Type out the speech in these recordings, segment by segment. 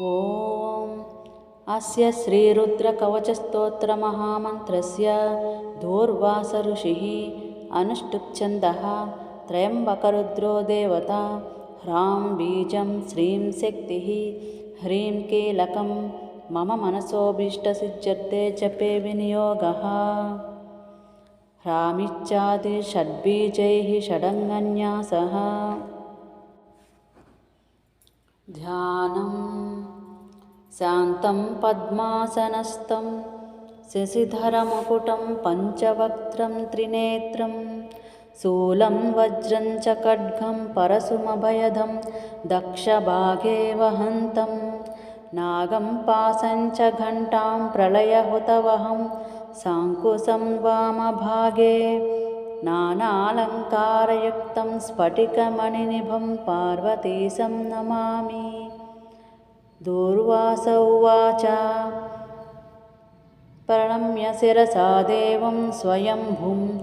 ॐ अस्य श्रीरुद्रकवचस्तोत्रमहामन्त्रस्य दूर्वासऋषिः अनुष्टुप्छन्दः त्र्यम्बकरुद्रो देवता ह्रां बीजं श्रीं शक्तिः ह्रीं कीलकं मम मनसोऽभीष्टसिद्ध्यर्थे जपे विनियोगः ह्रामिच्छादिषड्बीजैः षडङ्गन्यासः ध्यानं शान्तं पद्मासनस्थं शशिधरमुकुटं पञ्चवक्त्रं त्रिनेत्रं शूलं वज्रं च खड्गं परशुमभयदं दक्षभागे वहन्तं नागं पाशं च घण्टां प्रलयहुतवहं साङ्कुशं वामभागे नानालङ्कारयुक्तं स्फटिकमणिनिभं पार्वतीशं नमामि दूर्वास उवाच प्रणम्य शिरसा देवं स्वयंभुं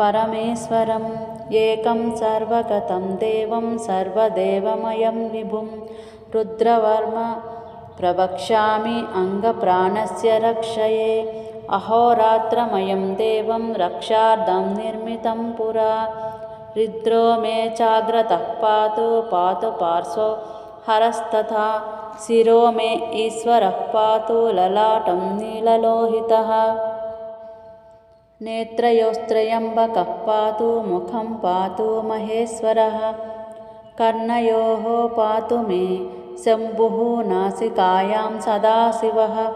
परमेश्वरम् एकं सर्वगतं देवं सर्वदेवमयं विभुं। रुद्रवर्म प्रवक्ष्यामि अङ्गप्राणस्य रक्षये। अहोरात्रमयं देवं रक्षार्थं निर्मितं पुरा। रुद्रो मे चाग्रतः पातु पातु पार्श्वो हरस्तथा शिरो मे ईश्वरः पातु ललाटं नीललोहितः। नेत्रयोस्त्रयम्बकः पातु मुखं पातु महेश्वरः। कर्णयोः पातु मे शम्भुः नासिकायां सदाशिवः।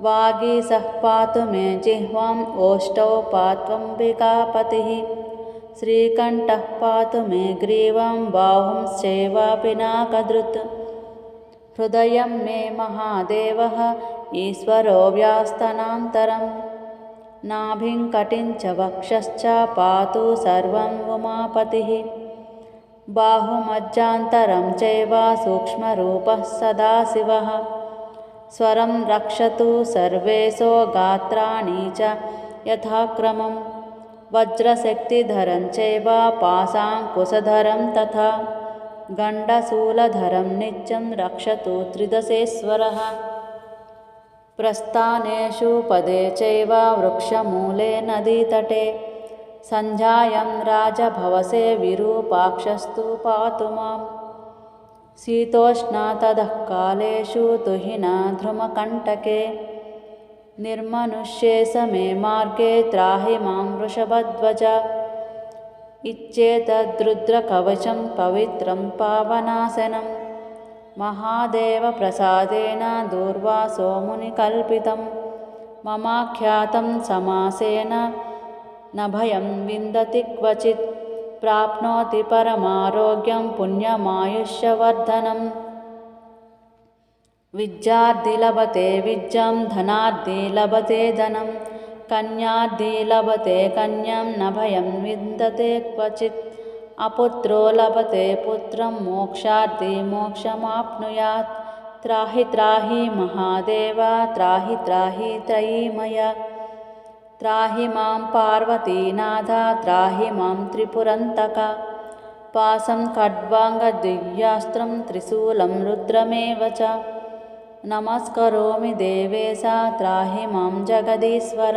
वागीशः पातु मे जिह्वाम् ओष्ठौ पात्वम्बिकापतिः श्रीकण्ठः पातु मे ग्रीवां बाहुं सेवापिनाकदृत् हृदयं मे महादेवः ईश्वरो व्यास्तनान्तरम्। नाभिं कटिं च वक्षश्च पातु सर्वं उमापतिः। बाहुमज्जान्तरं चैव सूक्ष्मरूपः सदाशिवः स्वरं रक्षतु सर्वेशो गात्राणि च यथाक्रमं वज्रशक्तिधरं चैव पाशाङ्कुशधरं तथा गण्डशूलधरं नित्यं रक्षतु त्रिदशेश्वरः। प्रस्थानेषु पदे चैव वृक्षमूले नदीतटे सञ्ध्यायां राजभवसे विरूपाक्षस्तु पातु मां तुहिना ध्रुमकण्टके निर्मनुष्ये समे मार्गे त्राहि मां वृषभध्वज। इच्छेतद्रुद्रकवचं पवित्रं पावनाशनं महादेवप्रसादेन दूर्वासो मुनिकल्पितं। ममाख्यातं समासेन न भयं विन्दति क्वचित्। प्राप्नोति परमारोग्यं पुण्यमायुष्यवर्धनम् विद्यार्थी लभते विद्यां धनार्थी लभते धनं कन्यार्थी लभते कन्यां भयं विन्दते क्वचित्। अपुत्रो लभते पुत्रं मोक्षार्थी मोक्षमाप्नुयात्। त्राहि त्राहि महादेव त्राहि त्राहि त्रयीमय। त्राहि मां पार्वतीनाथ त्राहि मां त्रिपुरन्तक। पाशं खड्वाङ्गदिव्यास्त्रं त्रिशूलं रुद्रमेव च नमस्करोमि देवेश त्राहि मां जगदीश्वर।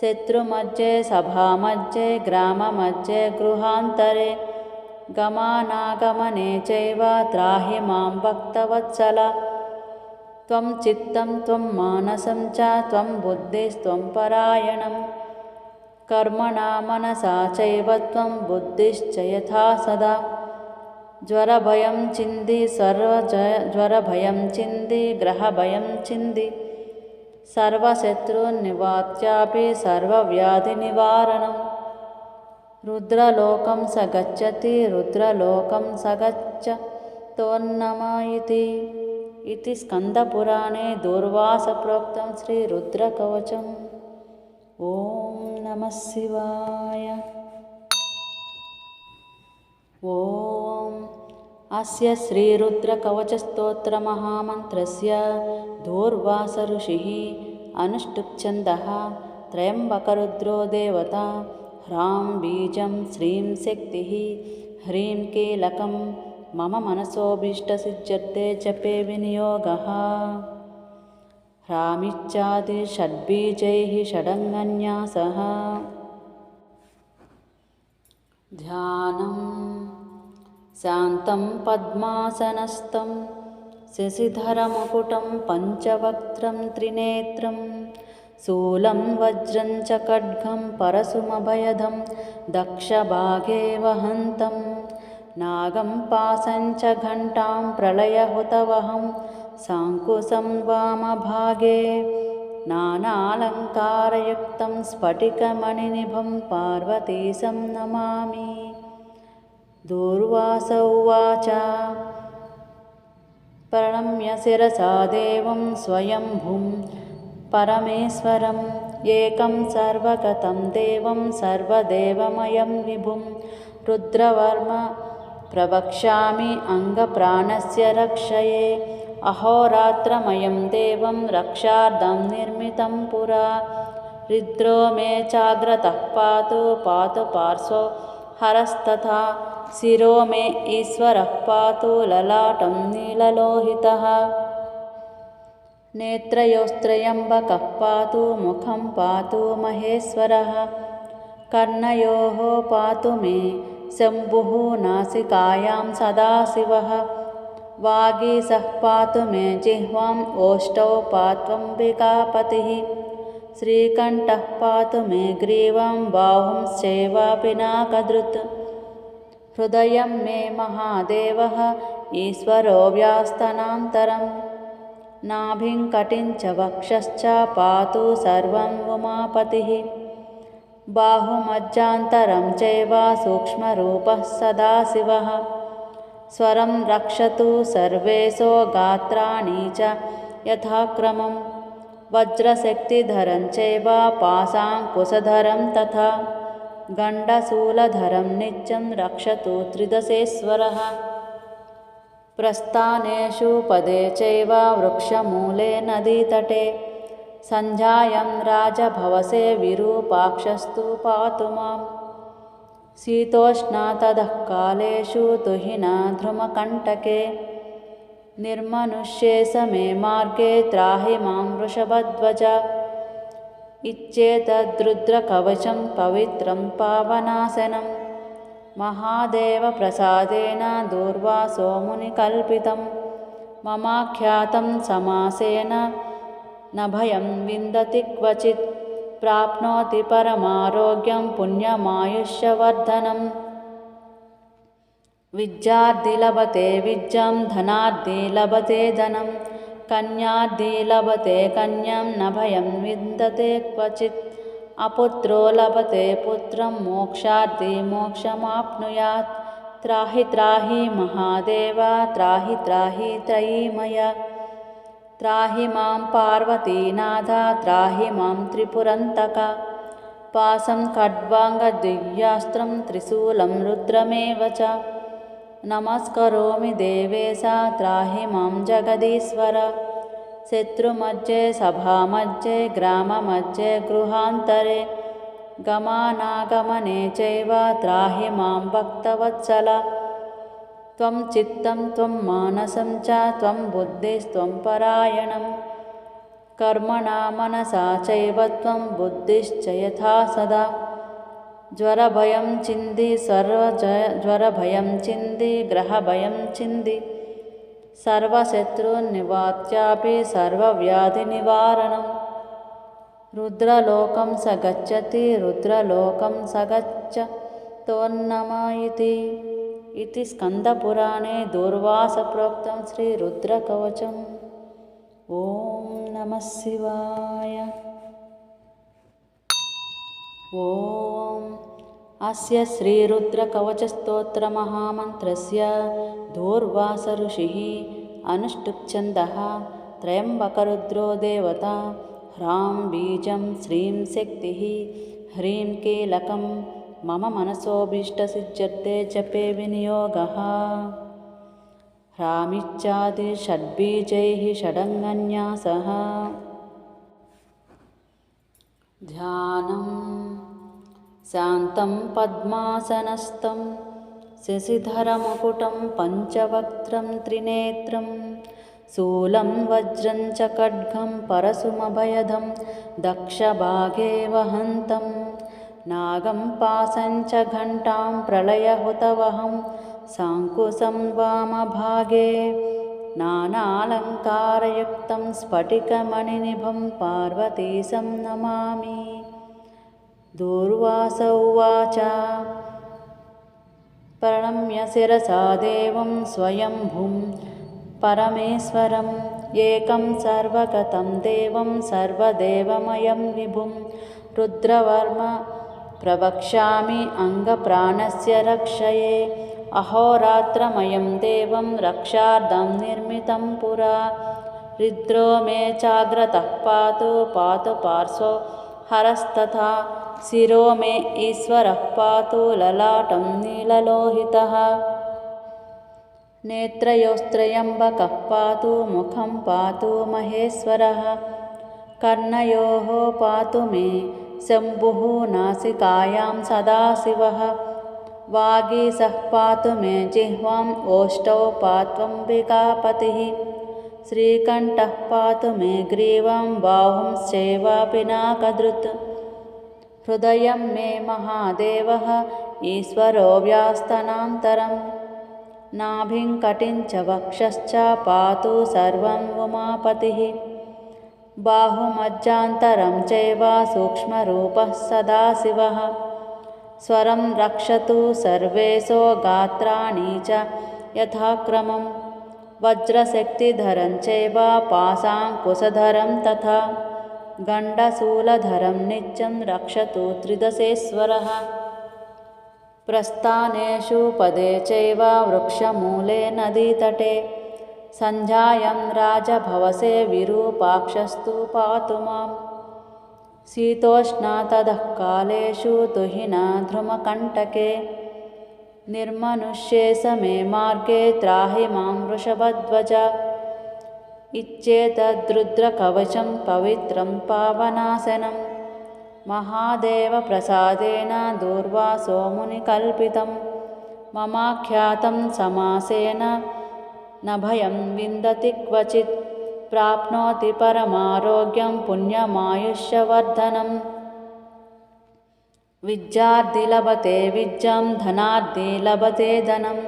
शत्रुमध्ये सभामध्ये ग्राममध्ये गृहान्तरे गमनागमने चैव त्राहि मां भक्तवत्सल। त्वं चित्तं त्वं मानसं च त्वं बुद्धिस्त्वं परायणं कर्मणा मनसा चैव त्वं बुद्धिश्च यथा सदा జ్వర భయం చింది సర్వ జ్వర భయం చింది గ్రహ భయం చింది. సర్వశత్రునివాత్యాపి సర్వవ్యాధి నివారణం. రుద్రలోకం స గచ్చతి రుద్రలోకం స తోన్నమ ఇది ఇది స్కందపురాణే దూర్వాస ప్రోక్తం శ్రీ రుద్రకవచం. ఓం నమ శివాయ. ఓ अस्य श्रीरुद्रकवचस्तोत्रमहामन्त्रस्य दूर्वासऋषिः अनुष्टुप्छन्दः त्र्यम्बकरुद्रो देवता ह्रां बीजं श्रीं शक्तिः ह्रीं कीलकं मम मनसोऽभीष्टसिद्ध्यर्थे जपे विनियोगः ह्रामिच्छादिषड्बीजैः षडङ्गन्यासः ध्यानं शान्तं पद्मासनस्थं शशिधरमुकुटं पञ्चवक्त्रं त्रिनेत्रं शूलं वज्रं च खड्गं परशुमभयदं दक्षभागे वहन्तं नागं पाशं च घण्टां प्रलयहुतवहं साङ्कुशं वामभागे नानालङ्कारयुक्तं स्फटिकमणिनिभं पार्वतीशं नमामि दूर्वास उवाच प्रणम्य शिरसा देवं स्वयंभुं परमेश्वरम् एकं सर्वगतं देवं सर्वदेवमयं विभुं। रुद्रवर्म प्रवक्ष्यामि अङ्गप्राणस्य रक्षये। अहोरात्रमयं देवं रक्षार्थं निर्मितं पुरा। रुद्रो मे चाग्रतः पातु पातु पार्श्वो हरस्तथा शिरो मे ईश्वरः पातु ललाटं नीललोहितः। नेत्रयोस्त्रयम्बकः पातु मुखं पातु महेश्वरः। कर्णयोः पातु मे शम्भुः नासिकायां सदाशिवः। वागीसः पातु मे जिह्वाम् ओष्टौ पात्वम्बिकापतिः श्रीकण्ठः पातु मे ग्रीवां बाहुंश्चैवापिनाकदृत् हृदयं मे महादेवः ईश्वरो व्यास्तनान्तरं नाभिं कटिं च वक्षश्च पातु सर्वं उमापतिः। बाहुमज्जान्तरं चैव सूक्ष्मरूपः सदाशिवः स्वरं रक्षतु सर्वेशो गात्राणि च यथाक्रमं वज्रशक्तिधरं चैव पाशाङ्कुशधरं तथा गण्डशूलधरं नित्यं रक्षतु त्रिदशेश्वरः। प्रस्थानेषु पदे चैव वृक्षमूले नदीतटे। सञ्जायं राजभवसे विरूपाक्षस्तु पातु माम्। शीतोष्णातदः कालेषु तुहिना ध्रुमकण्टके। मार्गे त्राहि मां वृषभध्वज इच्छेतद्रुद्रकवचं पवित्रं पावनाशनं महादेवप्रसादेन दूर्वासो मुनिकल्पितं ममाख्यातं समासेन न भयं विन्दति क्वचित्। प्राप्नोति परमारोग्यं पुण्यमायुष्यवर्धनम् विद्यार्थी लभते विद्यां धनार्थी लभते धनं कन्यार्थी लभते कन्यां भयं विन्दते क्वचित्। अपुत्रो लभते पुत्रं मोक्षार्थी मोक्षमाप्नुयात्। त्राहि त्राहि महादेव त्राहि त्राहि त्रयीमय। त्राहि मां पार्वतीनाथ त्राहि मां त्रिपुरन्तक। पासं खड्वाङ्गदिव्यास्त्रं त्रिशूलं रुद्रमेव च नमस्करोमि देवेश त्राहि मां जगदीश्वर। शत्रुमध्ये सभामध्ये ग्राममध्ये गृहान्तरे गमानागमने चैव त्राहि मां भक्तवत्सल। त्वं चित्तं त्वं मानसं च त्वं बुद्धिस्त्वं परायणं कर्मणा मनसा चैव त्वं बुद्धिश्च यथा सदा జ్వర భయం చింది సర్వ జ్వర భయం చింది గ్రహ భయం చింది సర్వశత్రున్నివాత్యాపి సర్వవ్యాధి నివారణం. రుద్రలోకం స గచ్చతి రుద్రలోకం స గచ్చ తోన్నమ ఇది ఇది స్కందపురాణే దూర్వాస ప్రోక్తం శ్రీ రుద్రకవచం. ఓం నమ శివాయ. ఓం अस्य श्रीरुद्रकवचस्तोत्रमहामन्त्रस्य दूर्वासऋषिः अनुष्टुप्छन्दः त्र्यम्बकरुद्रो देवता ह्रां बीजं श्रीं शक्तिः ह्रीं कीलकं मम मनसोऽभीष्टसिद्ध्यर्थे जपे विनियोगः। ह्रामिच्छादिषड्बीजैः षडङ्गन्यासः। ध्यानं शान्तं पद्मासनस्थं शशिधरमुकुटं पञ्चवक्त्रं त्रिनेत्रं शूलं वज्रं च खड्गं परशुमभयदं दक्षभागे वहन्तं नागं पाशं च घण्टां प्रलयहुतवहं साङ्कुशं वामभागे नानालङ्कारयुक्तं स्फटिकमणिनिभं पार्वतीशं नमामि दूर्वास उवाच प्रणम्य शिरसा देवं स्वयंभुं परमेश्वरम् एकं सर्वगतं देवं सर्वदेवमयं विभुं। रुद्रवर्म प्रवक्ष्यामि अङ्गप्राणस्य रक्षये अहोरात्रमयं देवं रक्षार्धं निर्मितं पुरा। रुद्रो मे चाग्रतः पातु पातु पार्श्वो हरस्तथा शिरो मे ईश्वरः पातु ललाटं नीललोहितः। नेत्रयोस्त्रयम्बकः पातु मुखं पातु महेश्वरः। कर्णयोः पातु मे शम्भुः नासिकायां सदाशिवः। वागीसः पातु मे जिह्वाम् ओष्टौ पात्वम्बिकापतिः श्रीकण्ठः पातु मे ग्रीवां बाहुंश्चैवापिनाकदृत् हृदयं मे महादेवः ईश्वरो व्यास्तनान्तरं। नाभिङ्कटिं च वक्षश्च पातु सर्वं उमापतिः। बाहुमज्जान्तरं चैव सूक्ष्मरूपः सदाशिवः स्वरं रक्षतु सर्वेशो गात्राणि च यथाक्रमं। वज्रशक्तिधरं चैव पाशाङ्कुशधरं तथा गण्डशूलधरं नित्यं रक्षतु त्रिदशेश्वरः। प्रस्थानेषु पदे चैव वृक्षमूले नदीतटे। सञ्जायं राजभवसे विरूपाक्षस्तु पातु मां शीतोष्णा ततः कालेषु तुहिना ध्रुमकण्टके। मार्गे त्राहि मां वृषभध्वज इच्चेतद्रुद्रकवचं पवित्रं पावनाशनं महादेवप्रसादेन दूर्वासो मुनिकल्पितं ममाख्यातं समासेन न भयं विन्दति क्वचित्। प्राप्नोति परमारोग्यं पुण्यमायुष्यवर्धनम् विद्यार्थी लभते विद्यां धनार्दी लभते धनं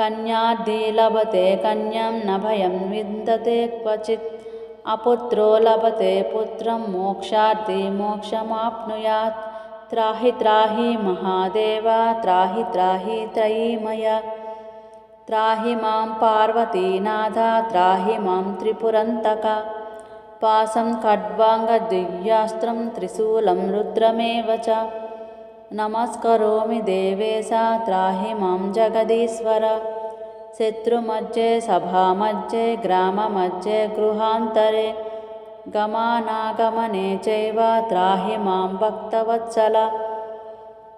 कन्यार्दी लभते कन्यां भयं विन्दते क्वचित्। अपुत्रो लभते पुत्रं मोक्षार्दी मोक्षमाप्नुयात्। त्राहि त्राहि महादेव त्राहि त्राहि त्रयीमय। त्राहि मां पार्वतीनाथ त्राहि मां त्रिपुरन्तक। पासं खड्वाङ्गदिव्यास्त्रं त्रिशूलं रुद्रमेव च नमस्करोमि देवेश त्राहि मां जगदीश्वर। शत्रुमध्ये सभामध्ये ग्राममध्ये गृहान्तरे गमानागमने चैव त्राहि मां भक्तवत्सल।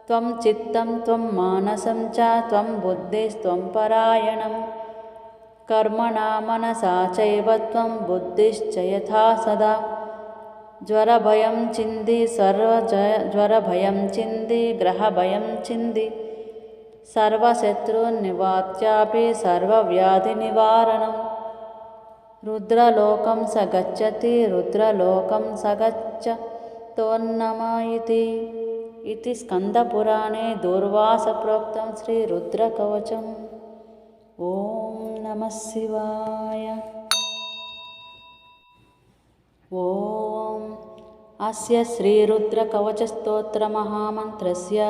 त्वं चित्तं त्वं मानसं च त्वं बुद्धिस्त्वं परायणं कर्मणा मनसा चैव त्वं बुद्धिश्च यथा सदा జ్వరభయం చింది సర్వ జ్వరభయం చింది గ్రహభయం చింది. సర్వశత్రున్నివాత్యాపి సర్వవ్యాధినివారణం రుద్రలోకం స గచ్చతి రుద్రలోకం సగచ్చ తోన్నమాయితి ఇది స్కందపురాణే దూర్వాస ప్రోక్తం శ్రీ రుద్రకవచం. ఓం నమ శివాయ. ॐ अस्य श्रीरुद्रकवचस्तोत्रमहामन्त्रस्य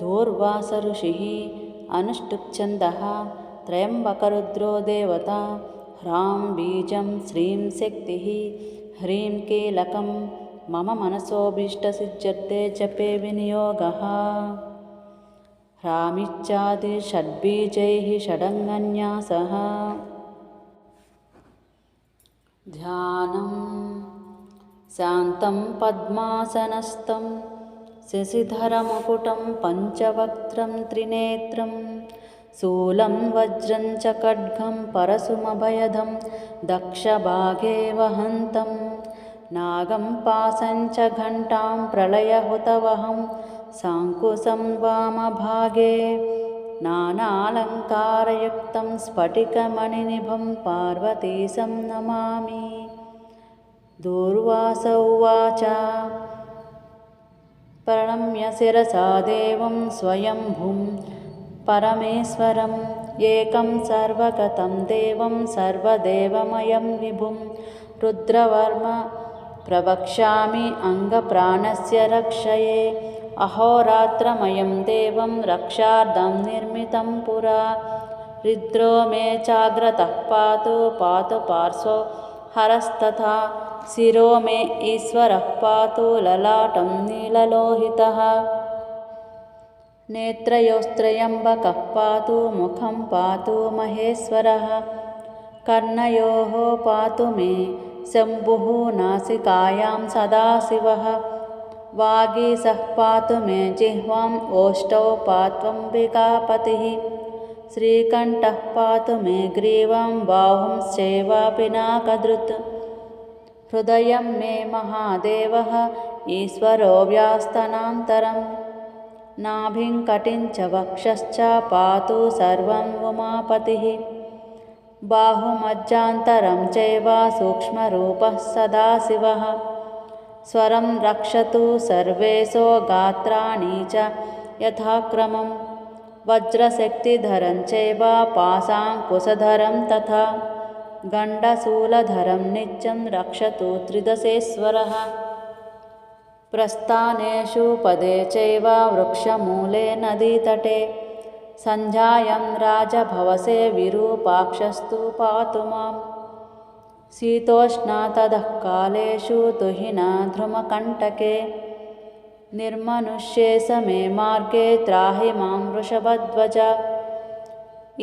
दूर्वासऋषिः अनुष्टुप्छन्दः त्र्यम्बकरुद्रो देवता ह्रां बीजं श्रीं शक्तिः ह्रीं कीलकं मम मनसोऽभीष्टसिद्ध्यर्थे जपे विनियोगः ह्रामिच्छादिषड्बीजैः षडङ्गन्यासः ध्यानं शान्तं पद्मासनस्थं शशिधरमुकुटं पञ्चवक्त्रं त्रिनेत्रं शूलं वज्रं च खड्गं परशुमभयदं दक्षभागे वहन्तं नागं पाशं च घण्टां प्रलयहुतवहं साङ्कुशं वामभागे नानालङ्कारयुक्तं स्फटिकमणिनिभं पार्वतीशं नमामि दूर्वास उवाच प्रणम्य शिरसा देवं स्वयंभुं परमेश्वरम् एकं सर्वगतं देवं सर्वदेवमयं विभुं। रुद्रवर्म प्रवक्ष्यामि अङ्गप्राणस्य रक्षये। अहोरात्रमयं देवं रक्षार्धं निर्मितं पुरा। रुद्रो मे चाग्रतः पातु पातु पार्श्वो हरस्तथा शिरो मे ईश्वरः पातु ललाटं नीललोहितः। नेत्रयोस्त्रयम्बकः पातु मुखं पातु महेश्वरः। कर्णयोः पातु मे शम्भुः नासिकायां सदाशिवः। वागीसः पातु मे जिह्वाम् ओष्टौ पात्वम्बिकापतिः। श्रीकण्ठः पातु मे ग्रीवां बाहुंश्चैवापिनाकदृत् हृदयं मे महादेवः ईश्वरो व्यास्तनान्तरं नाभिङ्कटिञ्च वक्षश्च पातु सर्वं उमापतिः। बाहुमज्जान्तरं चैव सूक्ष्मरूपः सदाशिवः स्वरं रक्षतु सर्वेशो गात्राणि च यथाक्रमं वज्रशक्तिधरं चैव पाशाङ्कुशधरं तथा गण्डशूलधरं नित्यं रक्षतु त्रिदशेश्वरः। प्रस्थानेषु पदे चैव वृक्षमूले नदीतटे। सञ्जायं राजभवसे विरूपाक्षस्तु पातु मां शीतोष्णा ततः कालेषु तुहिना ध्रुमकण्टके। निर्मनुष्ये समे मार्गे त्राहि मां वृषभध्वज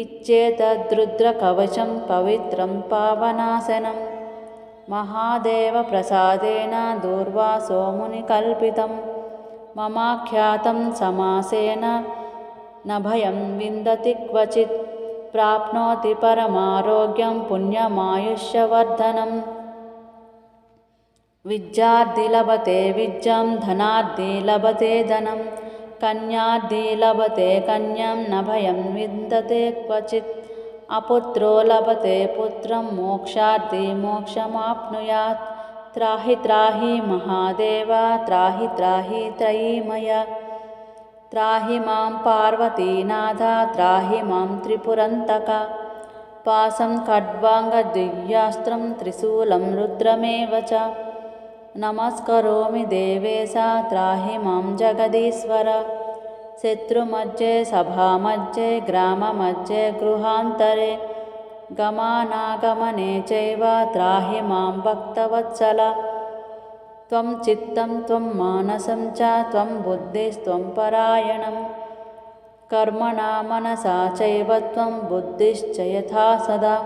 इच्चेतद्रुद्रकवचं पवित्रं पावनाशनं महादेवप्रसादेन दूर्वासो मुनिकल्पितं ममाख्यातं समासेन न भयं विन्दति क्वचित्। प्राप्नोति परमारोग्यं पुण्यमायुष्यवर्धनम् विद्यार्थी लभते विद्यां धनार्दी लभते धनं कन्यार्दी लभते कन्यां भयं विन्दते क्वचित्। अपुत्रो लभते पुत्रं मोक्षार्दी मोक्षमाप्नुयात्। त्राहि त्राहि महादेव त्राहि त्राहि त्रयीमय। त्राहि मां पार्वतीनाथ त्राहि मां त्रिपुरन्तक। पासं खड्वाङ्गदिव्यास्त्रं त्रिशूलं रुद्रमेव च नमस्करोमि देवेश त्राहि मां जगदीश्वर। शत्रुमज्जे सभामज्जे ग्राममज्जे गृहान्तरे गमानागमने चैव त्राहि मां भक्तवत्सल। त्वं चित्तं त्वं मानसं च त्वं बुद्धिस्त्वं परायणं कर्मणा मनसा चैव त्वं बुद्धिश्च यथा सदा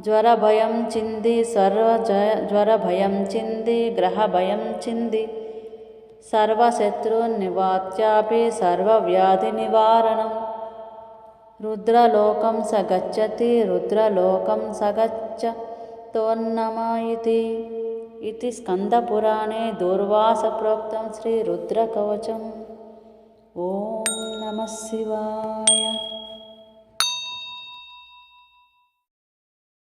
జ్వరభయం చింది సర్వ జ్వరభయం చింది గ్రహభయం చింది. సర్వశత్రున్నివాత్యాపి సర్వవ్యాధి నివారణం. రుద్రలోకం స గచ్చతి రుద్రలోకం సగచ్చ తోన్నమాయితి ఇది స్కందపురాణే దూర్వాస ప్రోక్తం శ్రీ రుద్రకవచం. ఓం నమ శివాయ.